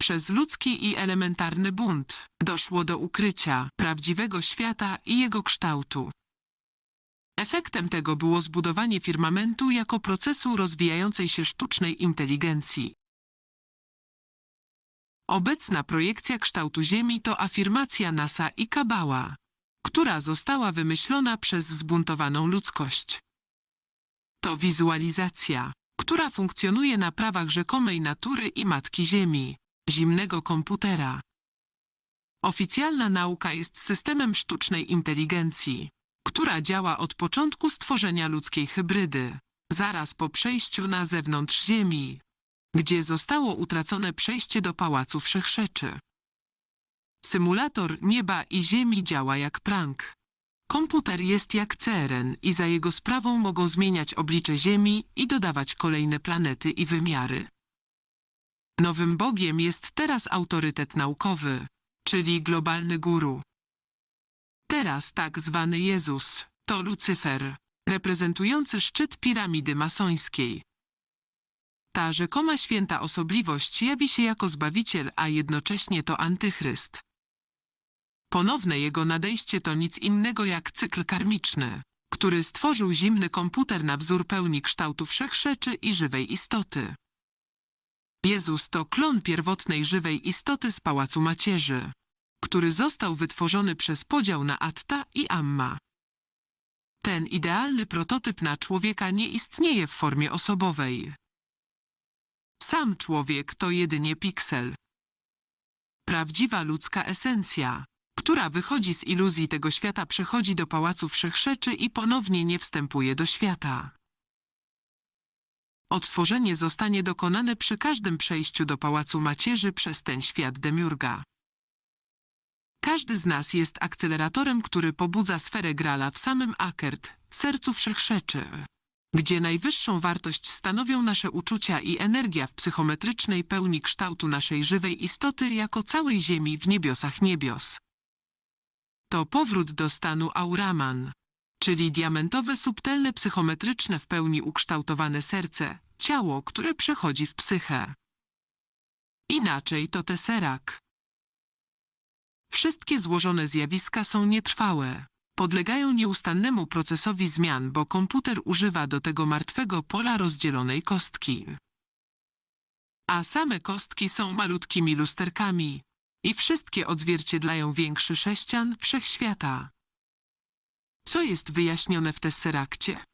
Przez ludzki i elementarny bunt doszło do ukrycia prawdziwego świata i jego kształtu. Efektem tego było zbudowanie firmamentu jako procesu rozwijającej się sztucznej inteligencji. Obecna projekcja kształtu Ziemi to afirmacja NASA i Kabała, która została wymyślona przez zbuntowaną ludzkość. To wizualizacja, która funkcjonuje na prawach rzekomej natury i Matki Ziemi, zimnego komputera. Oficjalna nauka jest systemem sztucznej inteligencji, która działa od początku stworzenia ludzkiej hybrydy, zaraz po przejściu na zewnątrz Ziemi, gdzie zostało utracone przejście do Pałacu Wszechrzeczy. Symulator nieba i Ziemi działa jak prank. Komputer jest jak CRN i za jego sprawą mogą zmieniać oblicze Ziemi i dodawać kolejne planety i wymiary. Nowym Bogiem jest teraz autorytet naukowy, czyli globalny guru. Teraz tak zwany Jezus to Lucyfer, reprezentujący szczyt piramidy masońskiej. Ta rzekoma święta osobliwość jawi się jako Zbawiciel, a jednocześnie to Antychryst. Ponowne jego nadejście to nic innego jak cykl karmiczny, który stworzył zimny komputer na wzór pełni kształtu wszechrzeczy i żywej istoty. Jezus to klon pierwotnej żywej istoty z Pałacu Macierzy, który został wytworzony przez podział na Atta i Amma. Ten idealny prototyp na człowieka nie istnieje w formie osobowej. Sam człowiek to jedynie piksel. Prawdziwa ludzka esencja, która wychodzi z iluzji tego świata, przechodzi do Pałacu Wszechrzeczy i ponownie nie wstępuje do świata. Otworzenie zostanie dokonane przy każdym przejściu do Pałacu Macierzy przez ten świat Demiurga. Każdy z nas jest akceleratorem, który pobudza sferę Grala w samym Akert, sercu Wszechrzeczy, gdzie najwyższą wartość stanowią nasze uczucia i energia w psychometrycznej pełni kształtu naszej żywej istoty jako całej Ziemi w niebiosach niebios. To powrót do stanu Auraman, czyli diamentowe, subtelne, psychometryczne w pełni ukształtowane serce, ciało, które przechodzi w psychę. Inaczej to teserak. Wszystkie złożone zjawiska są nietrwałe. Podlegają nieustannemu procesowi zmian, bo komputer używa do tego martwego pola rozdzielonej kostki. A same kostki są malutkimi lusterkami i wszystkie odzwierciedlają większy sześcian wszechświata. Co jest wyjaśnione w Tesserakcie?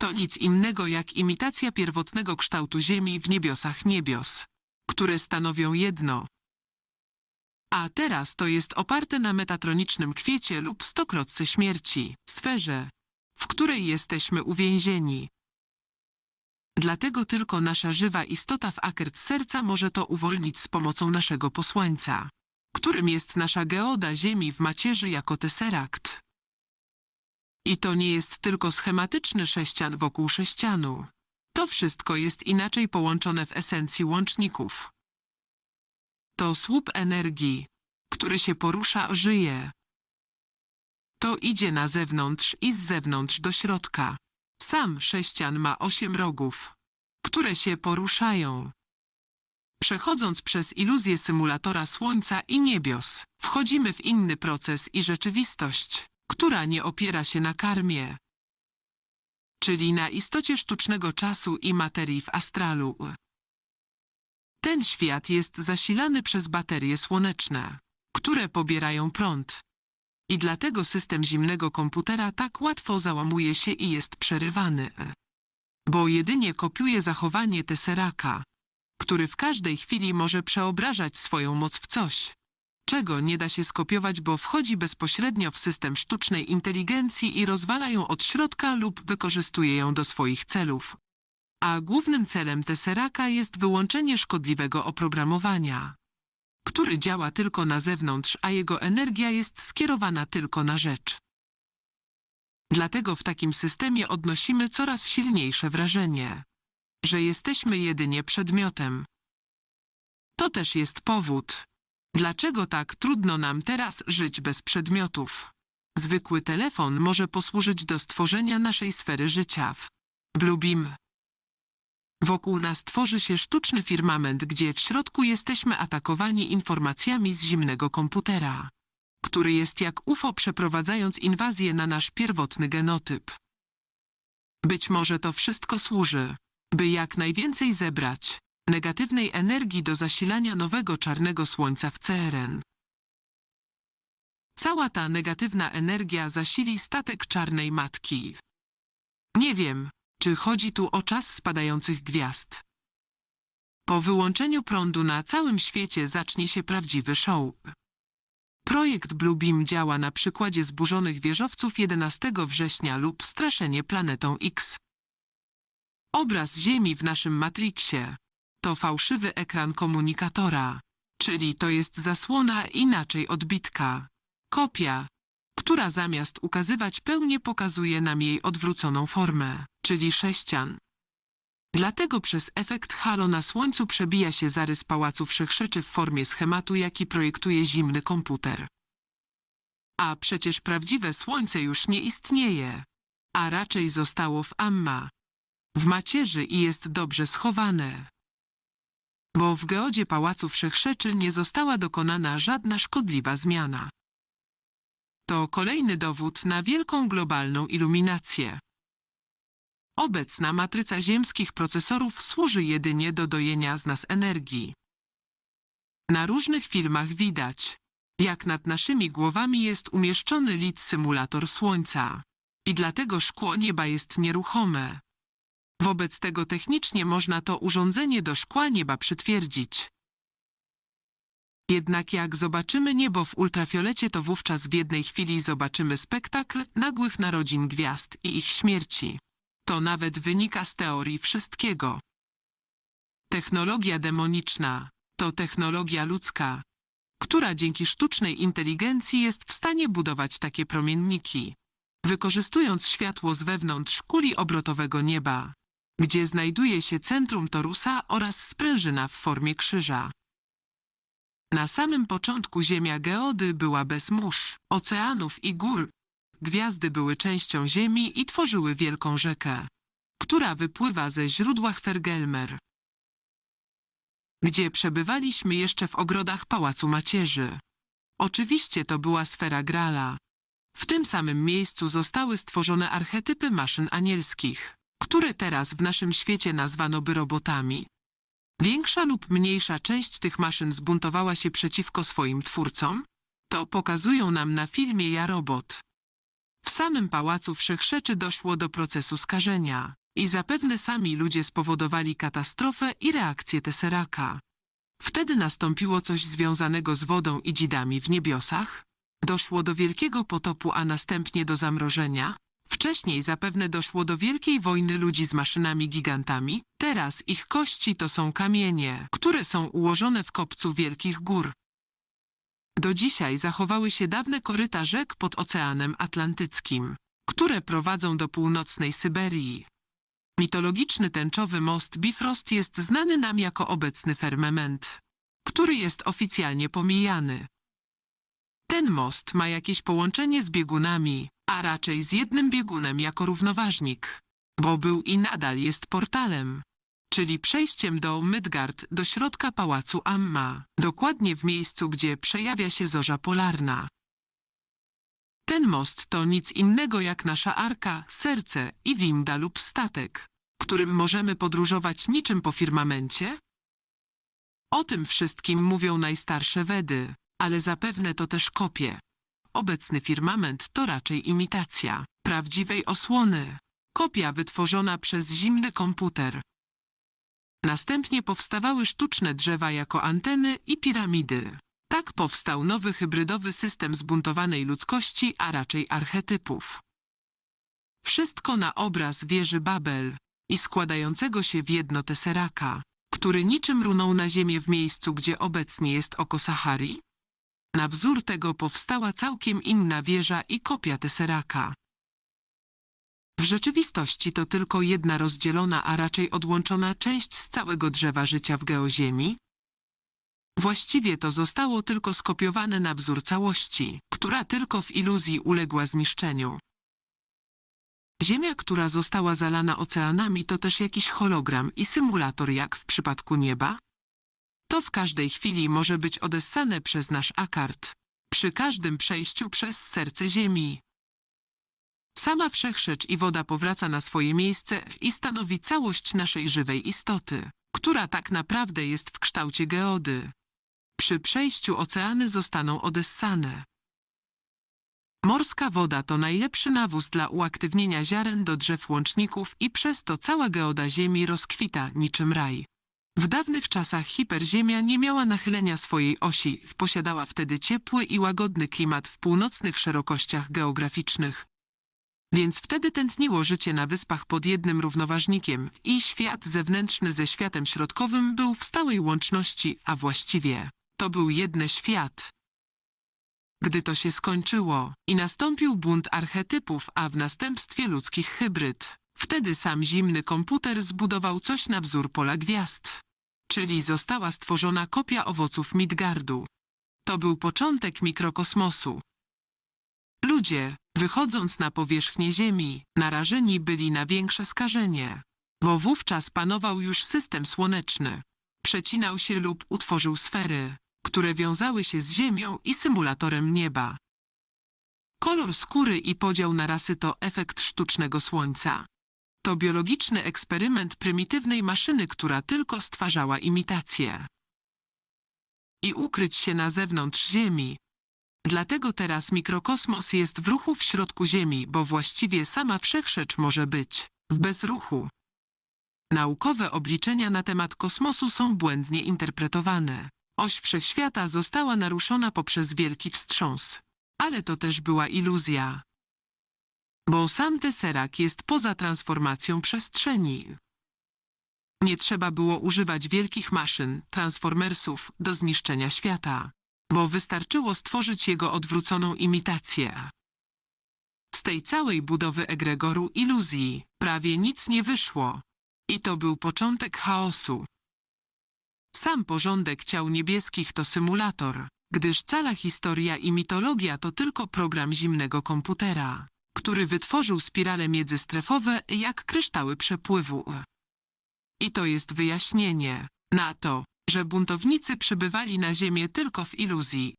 To nic innego jak imitacja pierwotnego kształtu Ziemi w niebiosach niebios, które stanowią jedno. A teraz to jest oparte na metatronicznym kwiecie lub stokrotce śmierci, sferze, w której jesteśmy uwięzieni. Dlatego tylko nasza żywa istota w akert serca może to uwolnić z pomocą naszego posłańca, którym jest nasza geoda Ziemi w macierzy jako teserakt. I to nie jest tylko schematyczny sześcian wokół sześcianu. To wszystko jest inaczej połączone w esencji łączników. To słup energii, który się porusza, żyje. To idzie na zewnątrz i z zewnątrz do środka. Sam sześcian ma osiem rogów, które się poruszają. Przechodząc przez iluzję symulatora Słońca i niebios, wchodzimy w inny proces i rzeczywistość, która nie opiera się na karmie, czyli na istocie sztucznego czasu i materii w astralu. Ten świat jest zasilany przez baterie słoneczne, które pobierają prąd. I dlatego system zimnego komputera tak łatwo załamuje się i jest przerywany. Bo jedynie kopiuje zachowanie teseraka, który w każdej chwili może przeobrażać swoją moc w coś, czego nie da się skopiować, bo wchodzi bezpośrednio w system sztucznej inteligencji i rozwala ją od środka lub wykorzystuje ją do swoich celów. A głównym celem Tesseraka jest wyłączenie szkodliwego oprogramowania, który działa tylko na zewnątrz, a jego energia jest skierowana tylko na rzecz. Dlatego w takim systemie odnosimy coraz silniejsze wrażenie, że jesteśmy jedynie przedmiotem. To też jest powód, dlaczego tak trudno nam teraz żyć bez przedmiotów. Zwykły telefon może posłużyć do stworzenia naszej sfery życia w. Wokół nas tworzy się sztuczny firmament, gdzie w środku jesteśmy atakowani informacjami z zimnego komputera, który jest jak UFO przeprowadzając inwazję na nasz pierwotny genotyp. Być może to wszystko służy, by jak najwięcej zebrać negatywnej energii do zasilania nowego czarnego słońca w CRN. Cała ta negatywna energia zasili statek czarnej matki. Nie wiem, czy chodzi tu o czas spadających gwiazd. Po wyłączeniu prądu na całym świecie zacznie się prawdziwy show. Projekt Bluebeam działa na przykładzie zburzonych wieżowców 11 września lub straszenie planetą X. Obraz Ziemi w naszym Matrixie to fałszywy ekran komunikatora, czyli to jest zasłona inaczej odbitka, kopia, która zamiast ukazywać pełnię pokazuje nam jej odwróconą formę, czyli sześcian. Dlatego przez efekt halo na Słońcu przebija się zarys Pałacu Wszechrzeczy w formie schematu, jaki projektuje zimny komputer. A przecież prawdziwe Słońce już nie istnieje, a raczej zostało w Amma, w macierzy i jest dobrze schowane. Bo w geodzie Pałacu Wszechrzeczy nie została dokonana żadna szkodliwa zmiana. To kolejny dowód na wielką globalną iluminację. Obecna matryca ziemskich procesorów służy jedynie do dojenia z nas energii. Na różnych filmach widać, jak nad naszymi głowami jest umieszczony lit symulator Słońca. I dlatego szkło nieba jest nieruchome. Wobec tego technicznie można to urządzenie do szkła nieba przytwierdzić. Jednak jak zobaczymy niebo w ultrafiolecie, to wówczas w jednej chwili zobaczymy spektakl nagłych narodzin gwiazd i ich śmierci. To nawet wynika z teorii wszystkiego. Technologia demoniczna to technologia ludzka, która dzięki sztucznej inteligencji jest w stanie budować takie promienniki, wykorzystując światło z wewnątrz kuli obrotowego nieba, gdzie znajduje się centrum torusa oraz sprężyna w formie krzyża. Na samym początku Ziemia geody była bez mórz, oceanów i gór. Gwiazdy były częścią Ziemi i tworzyły wielką rzekę, która wypływa ze źródła Hvergelmer, gdzie przebywaliśmy jeszcze w ogrodach Pałacu Macierzy. Oczywiście to była sfera Grala. W tym samym miejscu zostały stworzone archetypy maszyn anielskich, które teraz w naszym świecie nazwano by robotami. Większa lub mniejsza część tych maszyn zbuntowała się przeciwko swoim twórcom. To pokazują nam na filmie Ja Robot. W samym Pałacu Wszechrzeczy doszło do procesu skażenia i zapewne sami ludzie spowodowali katastrofę i reakcję Tesseraka. Wtedy nastąpiło coś związanego z wodą i dzidami w niebiosach. Doszło do wielkiego potopu, a następnie do zamrożenia. Wcześniej zapewne doszło do wielkiej wojny ludzi z maszynami gigantami. Teraz ich kości to są kamienie, które są ułożone w kopcu wielkich gór. Do dzisiaj zachowały się dawne koryta rzek pod Oceanem Atlantyckim, które prowadzą do północnej Syberii. Mitologiczny tęczowy most Bifrost jest znany nam jako obecny firmament, który jest oficjalnie pomijany. Ten most ma jakieś połączenie z biegunami, a raczej z jednym biegunem jako równoważnik, bo był i nadal jest portalem, czyli przejściem do Midgard, do środka pałacu Amma, dokładnie w miejscu, gdzie przejawia się zorza polarna. Ten most to nic innego jak nasza arka, serce i winda lub statek, którym możemy podróżować niczym po firmamencie? O tym wszystkim mówią najstarsze Wedy, ale zapewne to też kopie. Obecny firmament to raczej imitacja prawdziwej osłony. Kopia wytworzona przez zimny komputer. Następnie powstawały sztuczne drzewa jako anteny i piramidy. Tak powstał nowy hybrydowy system zbuntowanej ludzkości, a raczej archetypów. Wszystko na obraz wieży Babel i składającego się w jedno teseraka, który niczym runął na ziemię w miejscu, gdzie obecnie jest oko Sahari. Na wzór tego powstała całkiem inna wieża i kopia teseraka. W rzeczywistości to tylko jedna rozdzielona, a raczej odłączona część z całego drzewa życia w geoziemi. Właściwie to zostało tylko skopiowane na wzór całości, która tylko w iluzji uległa zniszczeniu. Ziemia, która została zalana oceanami, to też jakiś hologram i symulator jak w przypadku nieba? To w każdej chwili może być odessane przez nasz akard. Przy każdym przejściu przez serce Ziemi. Sama wszechrzecz i woda powraca na swoje miejsce i stanowi całość naszej żywej istoty, która tak naprawdę jest w kształcie geody. Przy przejściu oceany zostaną odessane. Morska woda to najlepszy nawóz dla uaktywnienia ziaren do drzew łączników i przez to cała geoda Ziemi rozkwita niczym raj. W dawnych czasach hiperziemia nie miała nachylenia swojej osi, posiadała wtedy ciepły i łagodny klimat w północnych szerokościach geograficznych. Więc wtedy tętniło życie na wyspach pod jednym równoważnikiem i świat zewnętrzny ze światem środkowym był w stałej łączności, a właściwie to był jedny świat. Gdy to się skończyło i nastąpił bunt archetypów, a w następstwie ludzkich hybryd, wtedy sam zimny komputer zbudował coś na wzór pola gwiazd. Czyli została stworzona kopia owoców Midgardu. To był początek mikrokosmosu. Ludzie, wychodząc na powierzchnię Ziemi, narażeni byli na większe skażenie, bo wówczas panował już system słoneczny. Przecinał się lub utworzył sfery, które wiązały się z Ziemią i symulatorem nieba. Kolor skóry i podział na rasy to efekt sztucznego słońca. To biologiczny eksperyment prymitywnej maszyny, która tylko stwarzała imitację. I ukryć się na zewnątrz Ziemi. Dlatego teraz mikrokosmos jest w ruchu w środku Ziemi, bo właściwie sama wszechrzecz może być w bezruchu. Naukowe obliczenia na temat kosmosu są błędnie interpretowane. Oś wszechświata została naruszona poprzez wielki wstrząs. Ale to też była iluzja. Bo sam Tesserak jest poza transformacją przestrzeni. Nie trzeba było używać wielkich maszyn, transformersów, do zniszczenia świata. Bo wystarczyło stworzyć jego odwróconą imitację. Z tej całej budowy egregoru iluzji prawie nic nie wyszło. I to był początek chaosu. Sam porządek ciał niebieskich to symulator, gdyż cała historia i mitologia to tylko program zimnego komputera, który wytworzył spirale międzystrefowe jak kryształy przepływu. I to jest wyjaśnienie na to, że buntownicy przybywali na Ziemię tylko w iluzji.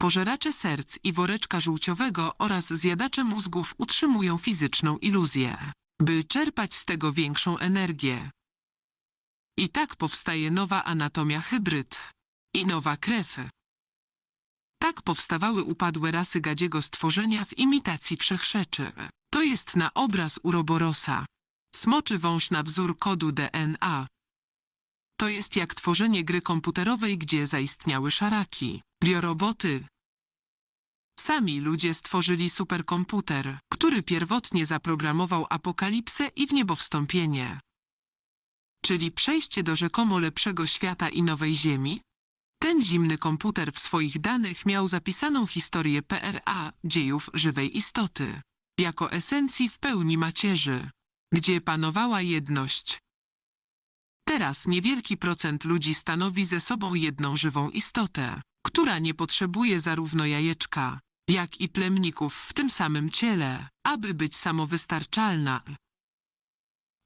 Pożeracze serc i woreczka żółciowego oraz zjadacze mózgów utrzymują fizyczną iluzję, by czerpać z tego większą energię. I tak powstaje nowa anatomia hybryd i nowa krew. Tak powstawały upadłe rasy gadziego stworzenia w imitacji wszechrzeczy. To jest na obraz uroborosa. Smoczy wąż na wzór kodu DNA. To jest jak tworzenie gry komputerowej, gdzie zaistniały szaraki, bioroboty. Sami ludzie stworzyli superkomputer, który pierwotnie zaprogramował apokalipsę i w niebo czyli przejście do rzekomo lepszego świata i nowej Ziemi? Ten zimny komputer w swoich danych miał zapisaną historię PRA dziejów żywej istoty, jako esencji w pełni macierzy, gdzie panowała jedność. Teraz niewielki procent ludzi stanowi ze sobą jedną żywą istotę, która nie potrzebuje zarówno jajeczka, jak i plemników w tym samym ciele, aby być samowystarczalna.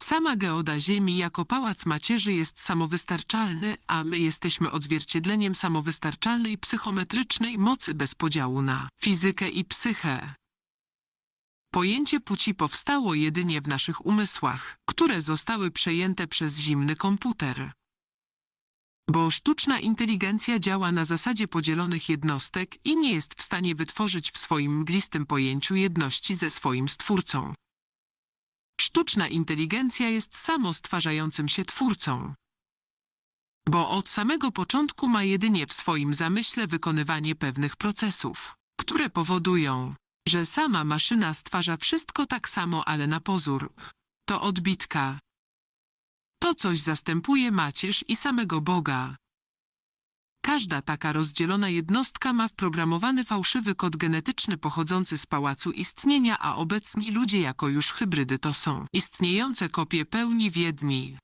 Sama geoda Ziemi jako pałac macierzy jest samowystarczalny, a my jesteśmy odzwierciedleniem samowystarczalnej psychometrycznej mocy bez podziału na fizykę i psychę. Pojęcie płci powstało jedynie w naszych umysłach, które zostały przejęte przez zimny komputer. Bo sztuczna inteligencja działa na zasadzie podzielonych jednostek i nie jest w stanie wytworzyć w swoim mglistym pojęciu jedności ze swoim stwórcą. Sztuczna inteligencja jest samostwarzającym się twórcą. Bo od samego początku ma jedynie w swoim zamyśle wykonywanie pewnych procesów, które powodują, że sama maszyna stwarza wszystko tak samo, ale na pozór. To odbitka. To coś zastępuje macierz i samego Boga. Każda taka rozdzielona jednostka ma wprogramowany fałszywy kod genetyczny pochodzący z pałacu istnienia, a obecni ludzie jako już hybrydy to są istniejące kopie pełni wiedni.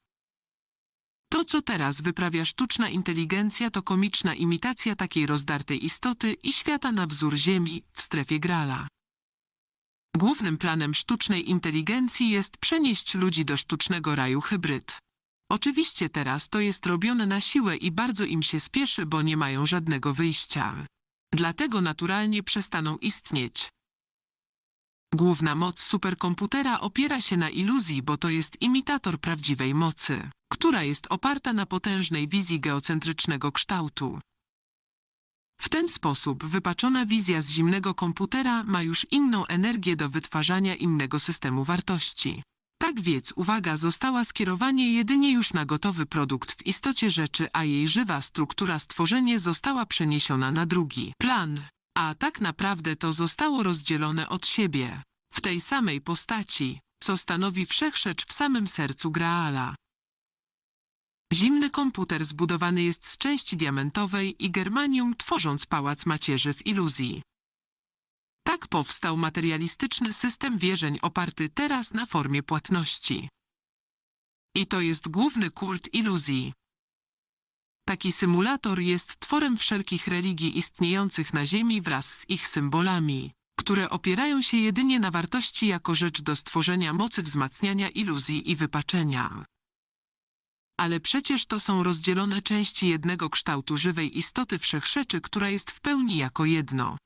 To, co teraz wyprawia sztuczna inteligencja, to komiczna imitacja takiej rozdartej istoty i świata na wzór Ziemi w strefie Grala. Głównym planem sztucznej inteligencji jest przenieść ludzi do sztucznego raju hybryd. Oczywiście teraz to jest robione na siłę i bardzo im się spieszy, bo nie mają żadnego wyjścia. Dlatego naturalnie przestaną istnieć. Główna moc superkomputera opiera się na iluzji, bo to jest imitator prawdziwej mocy, która jest oparta na potężnej wizji geocentrycznego kształtu. W ten sposób wypaczona wizja z zimnego komputera ma już inną energię do wytwarzania innego systemu wartości. Tak więc uwaga została skierowanie jedynie już na gotowy produkt w istocie rzeczy, a jej żywa struktura stworzenie została przeniesiona na drugi plan. A tak naprawdę to zostało rozdzielone od siebie, w tej samej postaci, co stanowi wszechrzecz w samym sercu Graala. Zimny komputer zbudowany jest z części diamentowej i germanium, tworząc pałac macierzy w iluzji. Tak powstał materialistyczny system wierzeń oparty teraz na formie płatności. I to jest główny kult iluzji. Taki symulator jest tworem wszelkich religii istniejących na Ziemi wraz z ich symbolami, które opierają się jedynie na wartości jako rzecz do stworzenia mocy wzmacniania iluzji i wypaczenia. Ale przecież to są rozdzielone części jednego kształtu żywej istoty wszechrzeczy, która jest w pełni jako jedno.